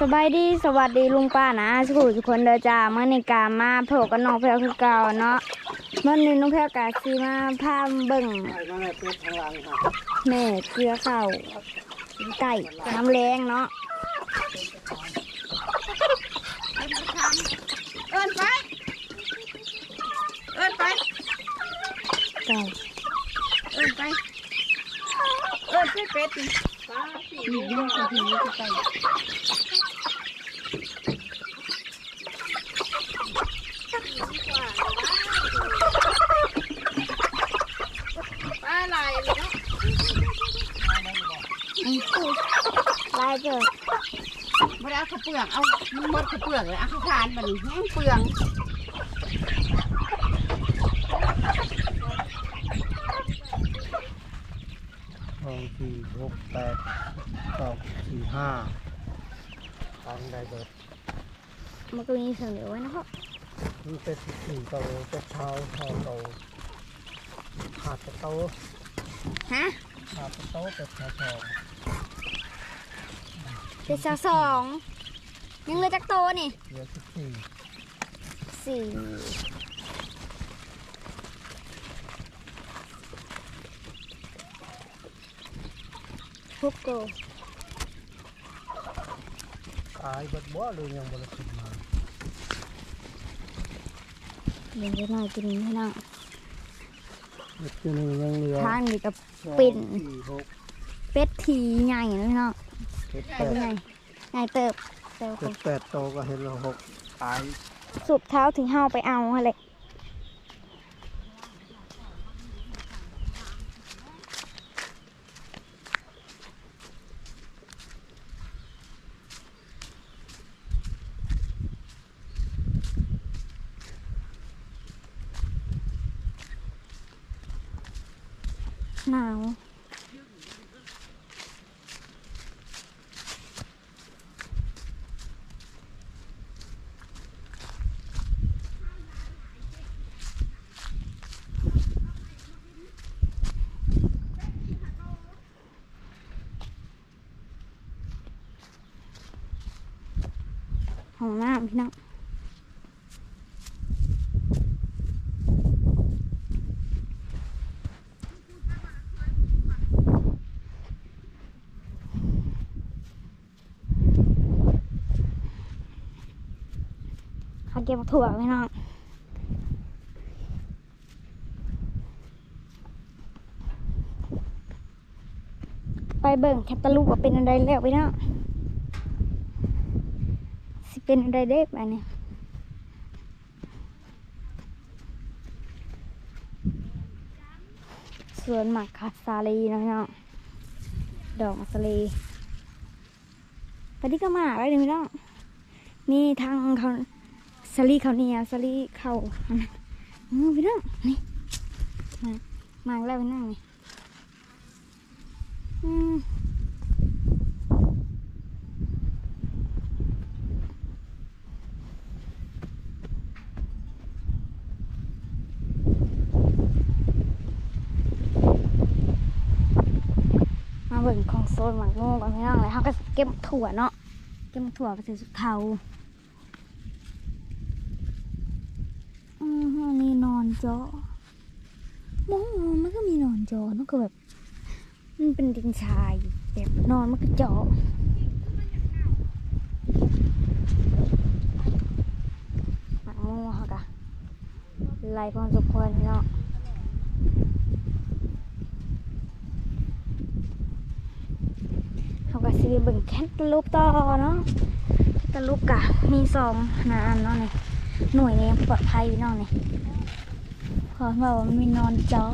สบายดีสวัสดีลุงป้านะสุขุทุกคนเด้อจ้าเมื่อในกามาโผล่กับน้องแพรวคือเก่าเนาะเมื่อนี้น้องแพรวกาซีมาพาเบิ่งแม่เกลือเข้าไก่น้ำแรงเนาะเอินไปเอินไปไก่เอินไปเอินไปเป็ดนี่นี่ยุ่กับทีนี้จะไปปลาไหลเลยเนาะ ลายเกิด ไม่ได้เอา ข้าวเปลือกเอาหมดข้าวเปลือกเลยเอาข้าวทานมันแห้งเปลืองสองสี่หกแปดสองสี่ห้าทางใดเบิดมันก็มีเสนอไว้นะครับมีเป็ดสิบสี่โตเป็ดเท้าทอโตขาดเป็ดโตฮะขาดเป็ดโตเป็ดเท้าทองเป็นสาวสอง ยังเหลือจักโตนี่เหลือสิบสี่สี่ฮุกโกขายเบิดบ่หรือยังบริสุทธิ์มาเดี๋ยวจะน่ากินให้น่าเบิดอยู่หนึ่งยังเหลือทางนี้กับ สองปิ่น สี่หกเป็ดทีใหญ่เลยเนาะเจ็ดแปเป็ดดใหญ่ใหญ่เติบ เติบเจ็ดแปดโตก็เห็นแล้วหกขายสุบเท้าถึงเฮาไปเอาฮะเลยหนาว ห้องน้ำพี่น้องเขาเก็บถั่วพี่น้องไปเบิ่งแคตตาลูกว่าเป็นอะไรแล้วพี่น้อง เป็นอะไรเด็กอันนี้สวนหมักคาสาลีนะพี่น้องดอกมะสาลีปฏิก็มาอะไรนี่พี่น้องมีทางเขาสาลีเขาเนียวสาลีเขาอันนั้นอือพี่น้องนี่มามากแล้วพี่น้องนี่อืม บิ่งของโซนหมักโม่ก่อนพี่น้องเลยเขาก็เก็บถั่วเนาะเก็บถั่วไปใส่สุดเทาอือฮึนี่นอนจอโมมันก็มีนอนจอมันก็แบบ มันเป็นดินชายแบบนอนมันก็เจาะหมักโม่เขากะไล่พอสมควรพี่น้องเขาก็ ซื้อเบิ่งแคทตาลูปต่อเนาะแคทตาลูปกะมีสองนานเนาะนี่หน่วยนี้ปลอดภัยเนาะนี่เพราะว่ามันมีนอนเจาะ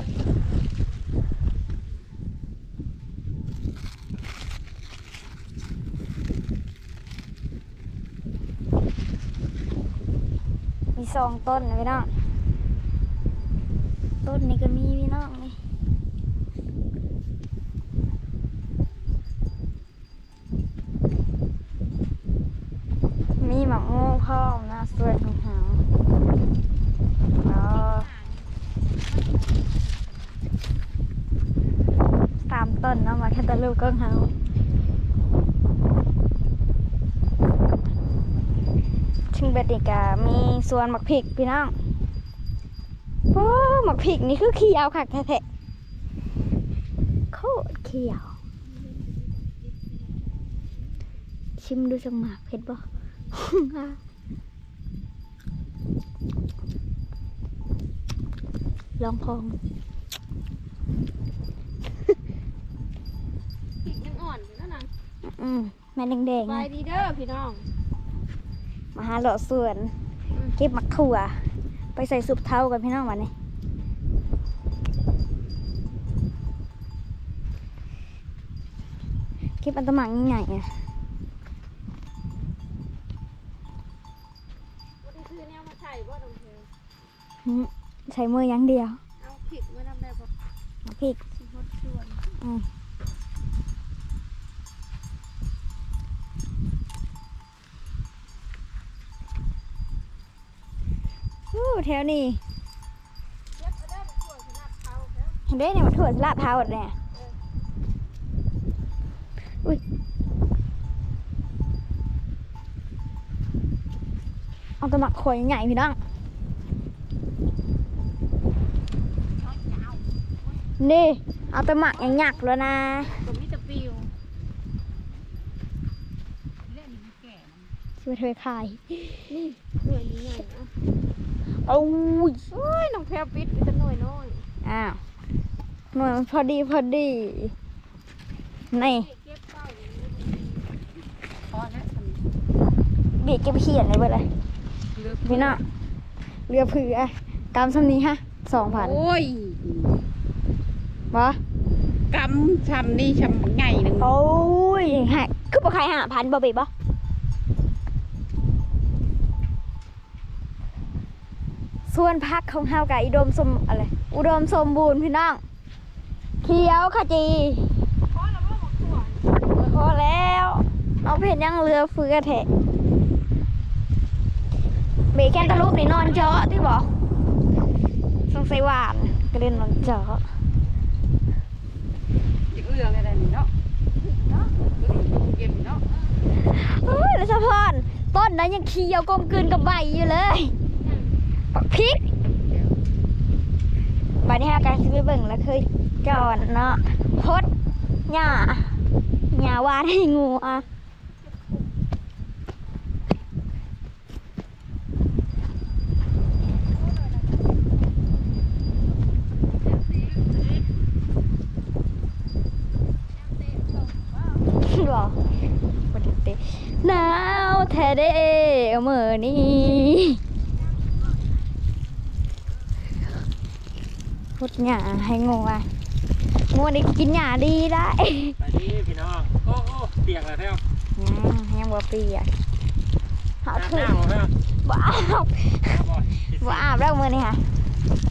มีสองต้นนะพี่น้องต้นนี้ก็มีพี่น้องนี่ มีหมักโม่พร้อมนะส่วนของเขาแล้วสามต้นเนาะมาแค่ตะลูกก็เขางเบ็ดนี่ก็มีสวนหมักพริกพี่น้องโอ้หมักพริกนี่คือเขียวคักแท้ๆโคตรเขียว ชิมดูจังหมากเผ็ดบ่ลองพอง ผิดยังอ่อนอยู่นั่นน่ะ อืมแม่แดงสๆบานะยดีเด้อพี่น้อง มาหาเลาะสวนเก็บมักถั่ว ไปใส่ซุปเท้ากันพี่น้องวันนี้เก็บอันตะหมังใหญ่ๆอะวันนี้คือแนวมาใส่บ่ดองเทลหืมใช้มืออย่างเดียวเอาผิดมาทำได้บ่มักพริกสิฮดชวนอู้ แถวนี้เย็บเอาได้เป็นส่วนสนับเขาแล้วเห็นได้เนี่ยมันถั่วลาดเท้าหมดเนี่ยอุ้ยเอาตะหมักข่อยใหญ่พี่น้องนี่เอาตะหมักอย่างหยักแล้วนะก็มีแต่ปิวช่วยเธอขายนี่หน่วยนี้ใหญ่นะ โอ้ยโอ้ยน้องแพรปิดมีแต่หน่วยน้อยอ้าวหน่วยมันพอดีพอดีนี่เก็บเป้าอยู่พอแล้วบีบเก็บเขียนเลยเบิดเลยเหลือพี่น้องเรือเผืออะกำสำนี้ฮะสองพันโอ้ยวะกำชำนี่ชำใหญ่หนึ่งโอ้ยฮะคือปลาไข่หาพันบ่บีบบ่ ส่วนพักของเฮากับอุดมสมอะไร อุดมสมบูรณ์พี่น้อง เขียวขจีพอแล้วว่าหมดตัวพอแล้วเอาเพชรยังเรือเฟือแทะเบแคนตะลุกนี่นอนเจาะที่บอกสงสัยหวานก็เล่นนอนเจาะอีกเรื่องอะไรนี่เนาะเนาะเก็บเนาะเฮ้ยแล้วสะพอนต้นนั้นยังเขียวกลมกลืนกับใบอยู่เลยปัก พริกใบนี้ฮะการซื้อไปเบิ่งแล้วเคยจอนเนาะพดหญ้าหญ้าวานให้งูอะหนาวแท้เด้อมื้อนี้ พดหญ้าให้งูอะงูได้กินหญ้าดีได้ไปดีพี่น้องโอ้โอ้เปียกแล้วแท้อืมยังบ่เปียกหาอาบถือน้ำแล้วบ่อาบบ่อยบ่อาบแล้วมื้อนี้ค่ะ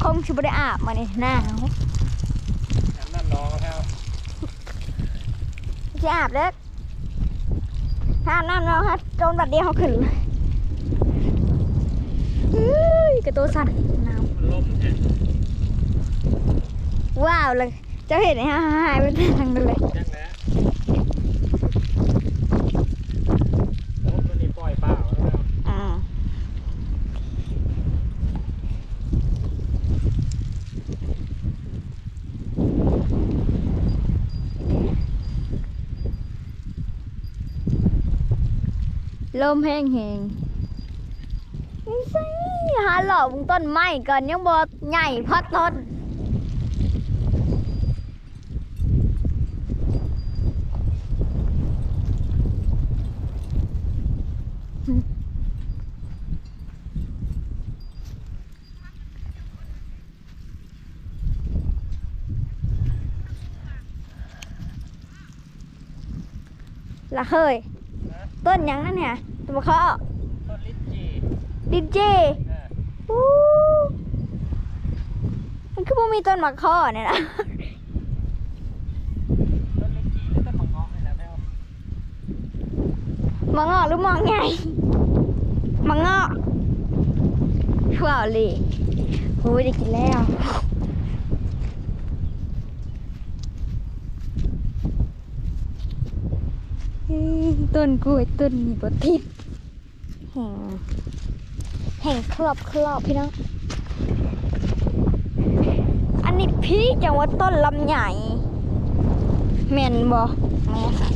คงสิบ่ได้อาบมื้อนี้หนาวน้ำน้ำน้องแล้วสิอาบเด้อถ้าอาบน้ำแล้วฮะโดนบัดเดียวเขาขึ้นเลยเฮ้ยกระตัวสั่นหนาว มันล่มแท้ ว้าวเลยเจ้าเห็นไหมฮะหายไปทางนั้นเลยจังแล้วโอ้ตัวนี้ปล่อยเปล่าแล้วอ่าลมแห้งแหงไม่ใช่หาหล่อบุงต้นไม้ก่อนยังบอใหญ่เพราะต้น เคย ต้นหยังนั่นเนี่ยตัวเขาต้นลิ้นจี่ดินเจเอออู้มันคือบ่มีต้นมะข้อเนี่ยนะต้นลิ้นจี่แล้วต้นมะเงาะนี่แหละแม่มะงอกหรือมองไงมะงอกว้าวเลยโอ้ยได้กินแล้วเฮ้ย ต้นกล้วยต้นนี้บ่ทิศแห่งแห่งครอบครอบพี่น้อง อันนี้พี่จังว่าต้นลำใหญ่แม่นบ่แม่ค่ะ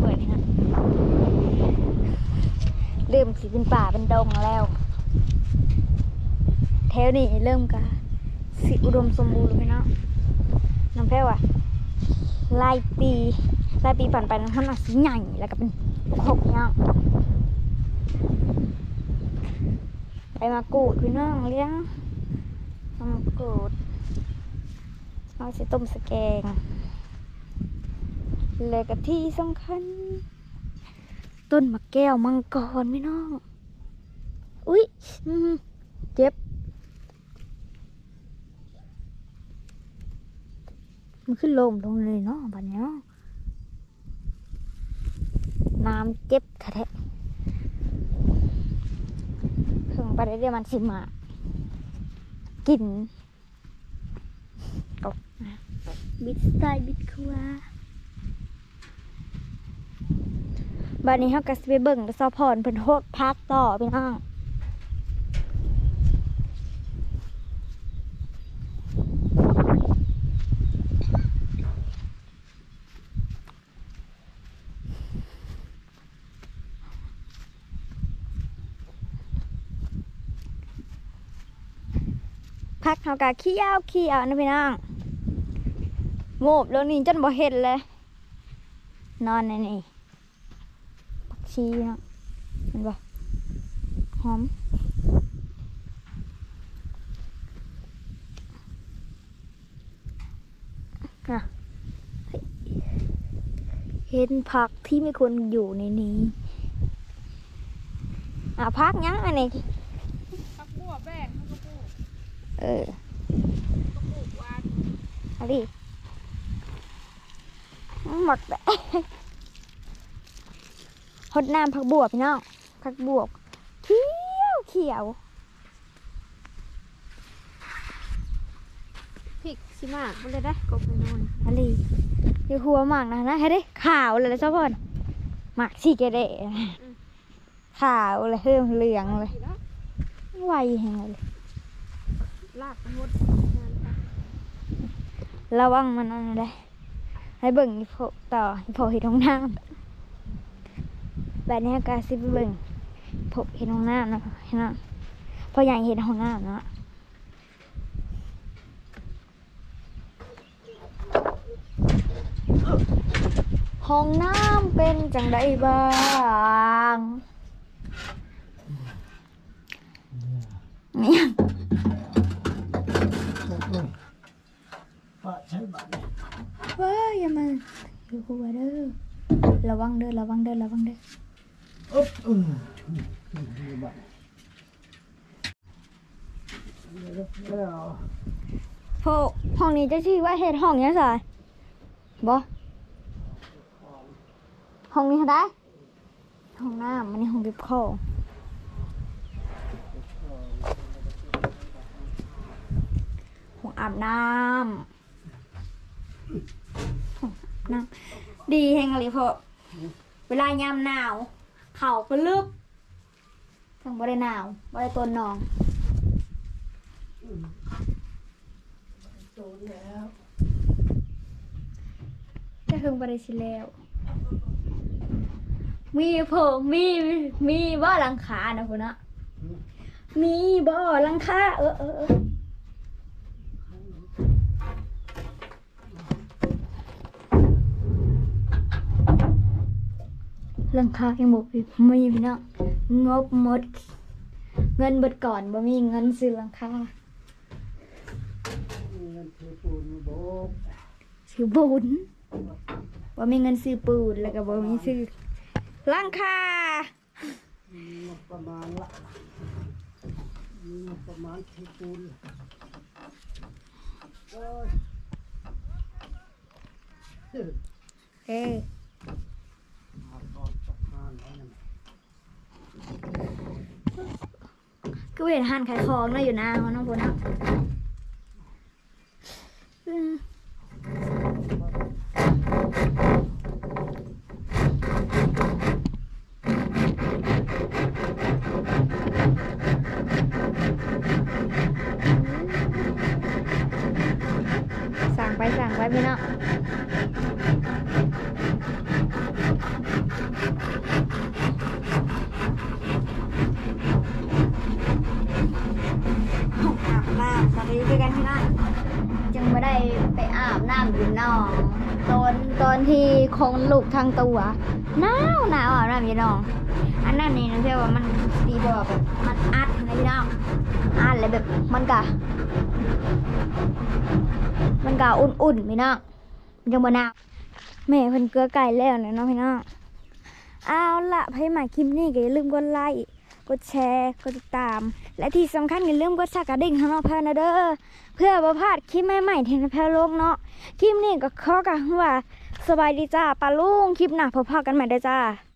เปิดนะ เริ่มสิเป็นป่าเป็นดงแล้ว แถวนี้เริ่มกะสิอุดมสมบูรณ์เลยเนาะน้องแพ้วอะลายปีลายปีผ่านไปมันอาจสิใหญ่แล้วก็เป็นหกเนาะไปมากรูดพี่น้องเลี้ยงมากรูดเอาสิต้มสแกงแล้วก็ที่สำคัญ ต้นมะแก้วมังกรพี่น้อง อุ้ยเจ็บ มันขึ้นลมลงเลยเนาะบัดเนี้ยน้ำเจ็บแท้ๆถึงไปได้เดียวมันสิมา กินตกบิดสไตล์บิดครัว บัดนี้เขาก็สิไปเบิ่งแล้วซอพรเพิ่นโฮดพักต่อพี่น้องพักเขากะขี้ยาวขี้ยาวนะพี่น้องโงบแล้วนี่จนบ่เห็นเลย นอนในนี่ ชีเนาะเห็นบ่หอมอะเห็นผักที่ไม่ควรอยู่ในนี้ อะพักยังอันนี้พักบัวแป้งเขาก็ปลูกเออก็ปลูกวานเอาดิหมดแบบ หดน้ำผักบวบพี่น้องผักบวบเขียวเขียวพริกสิมากบ่เลยได้กบไปนอนอะไรอยู่หัวหมากนะนะให้ได้ขาวเลยนะเจ้าพ่อนหมากสีแกเดะขาวเลยเพิ่มเหลืองเลยไวแหงเลยลากหมดงานไประวังมันนั่นเลยให้เบิ่งอีโพต่ออีโพเห็ดห้องน้ำ แบบนี้ก็สิไปเบิ่งพบเห็ดห้องน้ำนะเห็นไหมพอใหญ่เห็ดห้องน้ำเนาะห้องน้ำเป็นจังไดบ้างเนี่ยป้าใช้บัตรเนี่ยเว้ยอย่ามาอยู่หัวเด้อระวังเด้อระวังเด้อระวังเด้อ อุ๊บอืมดูบัตรเดี๋ยวเดี๋ยวโหห้องนี้จะชื่อว่าเฮ็ดห้องเนี้ยสายบ่ห้องนี้ได้ ห้องน้ำมันนี่ห้องเก็บของห้องอาบน้ำห้องน้ำดีแฮงอะไรพอเวลายามหนาว เข่าก็ลึกทั้งบ่ได้หนาวบ่ได้ต้นหนอง โดนแล้วจะถึงบริสิแล้ว มีเพิ่มมีมีบ่อหลังคานะคุณนะมีบ่อหลังคาเออเออเออ หลังคายังบอกอยู่มีพี่น้องงบหมด เงินเบิดก่อนบ่มีเงินซื้อหลังคาเงินซื้อปูนมาโบกซื้อปูนบ่มีเงินซื้อปูนแล้วก็บ่มีซื้อหลังคาประมาณละประมาณซื้อปูนโอ้ยเออ มา ก็เห็นหันขายของเนาอยู่หน้าเขาน้องพูนะสั่งไปสั่งไปพี่เนาะอาบน้ำสวัสดีด้วยกันพี่น้องจึงไม่ได้ไปอาบน้ำอยู่นองตอนตอน ที่คงลูกทางตัวหนาวหนาวอาบน้ำอยู่น้อง อันนั้นนี่นะเพื่อว่ามันดีบบแบบมันอัดนะพี่น้องอัดเลยแบบมันกะมันกะอุ่นๆพี่น้องมันยังบ่หนาวแม่เพิ่นเกลือไก่แล้วนะเนาะพี่น้องเอาละให้มาคลิปนี้ก็อย่าลืมกดไลค์กดแชร์กดติดตาม และที่สำคัญอย่าลืมกดสักกระดิ่งให้น้องแพรนะเด้อเพื่อประพลาดคลิปใหม่ๆที่น้องแพรลงเนาะคลิปนี้ก็ขอกันว่า สบายดีจ้าปลาลุงคลิปหน้าพบกันใหม่ได้จ้า